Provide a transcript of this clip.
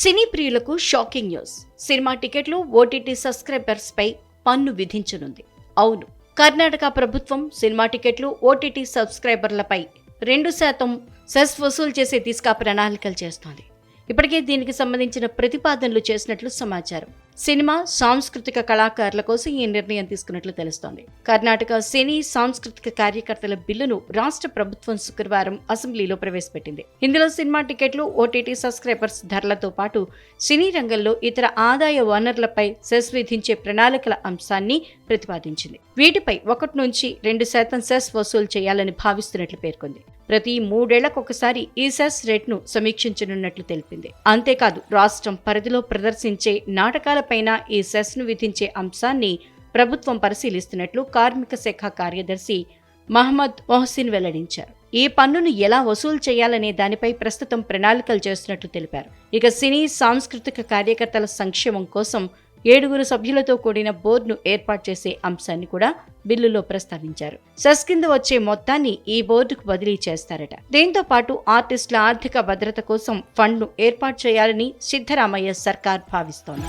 సినీ ప్రియులకు shocking news. Cinema టికెట్లు OTT subscribers పై పన్ను విధించనుంది. అవును కర్ణాటక ప్రభుత్వం సినిమా టికెట్లు ఓటీటీ సబ్స్క్రైబర్లపై రెండు శాతం సెస్ వసూలు చేసే దిశగా ప్రణాళికలు చేస్తోంది. ఇప్పటికే దీనికి సంబంధించిన ప్రతిపాదనలు చేసినట్లు సమాచారం. సినిమా సాంస్కృతిక కళాకారుల కోసం ఈ నిర్ణయం తీసుకున్నట్లు తెలుస్తోంది. కర్ణాటక సినీ సాంస్కృతిక కార్యకర్తల బిల్లును రాష్ట్ర ప్రభుత్వం శుక్రవారం అసెంబ్లీలో ప్రవేశపెట్టింది. ఇందులో సినిమా టికెట్లు ఓటీటీ సబ్స్క్రైబర్స్ ధరలతో పాటు సినీ రంగంలో ఇతర ఆదాయ వనరులపై సెస్ విధించే ప్రణాళికల అంశాన్ని ప్రతిపాదించింది. వీటిపై ఒకటి నుంచి రెండు శాతం సెస్ వసూలు చేయాలని భావిస్తున్నట్లు పేర్కొంది. ప్రతి మూడేళ్ళకొకసారి ఈ సెస్ రేట్ను సమీక్షించనున్నట్లు తెలిపింది. అంతేకాదు రాష్ట్రం పరిధిలో ప్రదర్శించే నాటకాల పైన ఈ సెస్ను విధించే అంశాన్ని ప్రభుత్వం పరిశీలిస్తున్నట్లు కార్మిక శాఖ కార్యదర్శి మహమ్మద్ మొహసిన్ వెల్లడించారు. ఈ పన్నును ఎలా వసూలు చేయాలనే దానిపై ప్రస్తుతం ప్రణాళికలు చేస్తున్నట్లు తెలిపారు. ఇక సినీ సాంస్కృతిక కార్యకర్తల సంక్షేమం కోసం ఏడుగురు సభ్యులతో కూడిన బోర్డును ఏర్పాటు చేసే అంశాన్ని కూడా బిల్లులో ప్రస్తావించారు. సెస్ కింద వచ్చే మొత్తాన్ని ఈ బోర్డుకు బదిలీ చేస్తారట. దీంతో పాటు ఆర్టిస్టుల ఆర్థిక భద్రత కోసం ఫండ్ను ఏర్పాటు చేయాలని సిద్ధరామయ్య సర్కార్ భావిస్తోంది.